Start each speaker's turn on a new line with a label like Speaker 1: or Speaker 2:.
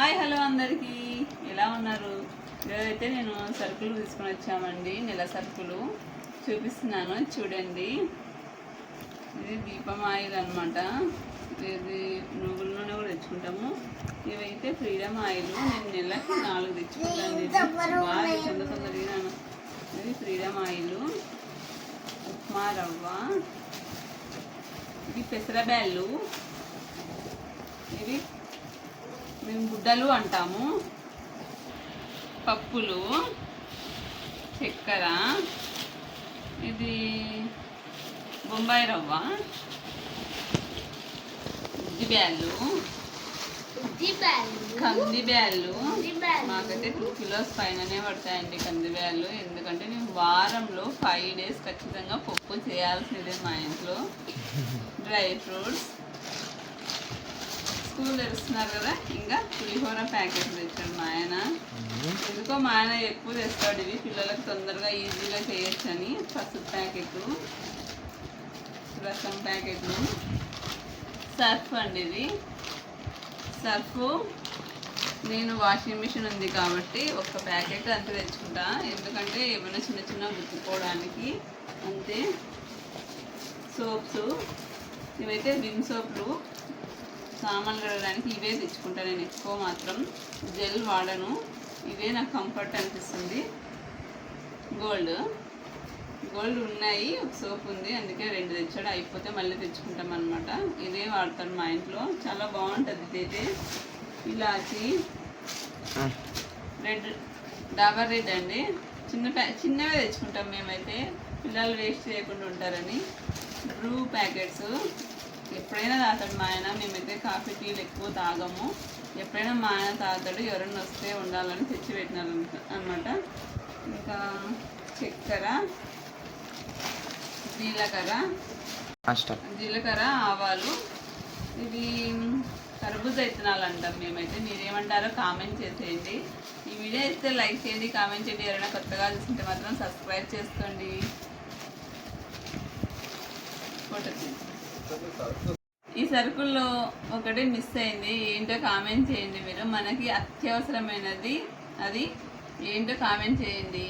Speaker 1: Hi hello అందరికీ. ఎలా ఉన్నారు? ఈరోజైతే నేను సరుకులు తీసుకొని వచ్చామండి నెల సరుకులు. చూపిస్తున్నాను చూడండి. ఇది దీపం ఆయిల్ అనమాట ఇది నువ్వుల నూనె కూడా తెచ్చుకుంటాము. ఇవైతే ఫ్రీడమ్ ఆయిల్. నేను నెలకి నాలుగు తెచ్చుకుంటాను బాగా తొందరగా ఇది ఫ్రీడమ్ ఆయిల్. ఉప్మా రవ్వ. ఇది పెసరబ్యాళ్ళు. ఇవి మేము గుడ్డలు అంటాము. పప్పులు చక్కెర ఇది బొంబాయి రవ్వ ఉద్దిబ్యాళ్ళు కందిబ్యాళ్ళు మాకైతే టూ కిలోస్ పైననే పడతాయండి కందిబ్యాళ్ళు ఎందుకంటే మేము వారంలో ఫైవ్ డేస్ ఖచ్చితంగా పప్పు చేయాల్సిందే మా ఇంట్లో. Dry fruits. స్కూల్ తెరుస్తున్నారు కదా ఇంకా పులిహోర ప్యాకెట్ తెచ్చాడు మా ఆయన. ఎందుకో మా ఆయన ఎక్కువ తెస్తాడు ఇవి పిల్లలకు తొందరగా ఈజీగా చేయొచ్చని పసుపు ప్యాకెట్ రసం ప్యాకెట్లు సర్ఫ్ అండి ఇది. సర్ఫ్ నేను వాషింగ్ మిషన్ ఉంది కాబట్టి ఒక ప్యాకెట్ అంతే తెచ్చుకుంటా. ఎందుకంటే ఏమైనా చిన్న చిన్న గుర్తుకోవడానికి అంతే. సోప్స్ ఇవైతే విమ్ సోప్లు. సామాన్లు కడగడానికి ఇవే తెచ్చుకుంటా. నేను ఎక్కువ మాత్రం జెల్ వాడను. ఇవే నాకు కంఫర్ట్ అనిపిస్తుంది. గోల్డ్. గోల్డ్ ఉన్నాయి. ఒక సోప్ ఉంది. అందుకే రెండు తెచ్చాడు. అయిపోతే మళ్ళీ తెచ్చుకుంటాం అనమాట ఇదే వాడతాను మా ఇంట్లో. చాలా బాగుంటుంది ఇదైతే. ఇలాచి. రెడ్. డాబర్ రెడ్ అండి. చిన్న ప్యా చిన్నవే తెచ్చుకుంటాం మేమైతే. పిల్లలు వేస్ట్ చేయకుండా ఉంటారని. Bru packets. ఎప్పుడైనా తాగుతాడు మా ఆయన మేమైతే కాఫీ టీలు ఎక్కువ తాగము. ఎప్పుడైనా మా ఆయన తాగుతాడు ఎవరైనా వస్తే ఉండాలని తెచ్చి పెట్టినారు అనమాట ఇంకా చక్కెర జీలకర్ర జీలకర్ర ఆవాలు. ఇవి కర్బూజ విత్తనాలు అంటాం మేమైతే. మీరేమంటారో కామెంట్ చేసేయండి. ఈ వీడియో ఇస్తే లైక్ చేయండి కామెంట్ చేయండి. ఎవరైనా కొత్తగా చూస్తుంటే మాత్రం సబ్స్క్రైబ్ చేసుకోండి. ఫోటో. ఈ సరుకుల్లో ఒకటి మిస్ అయింది. ఏంటో కామెంట్ చేయండి మీరు. మనకి అత్యవసరమైనది అది. ఏంటో కామెంట్ చేయండి.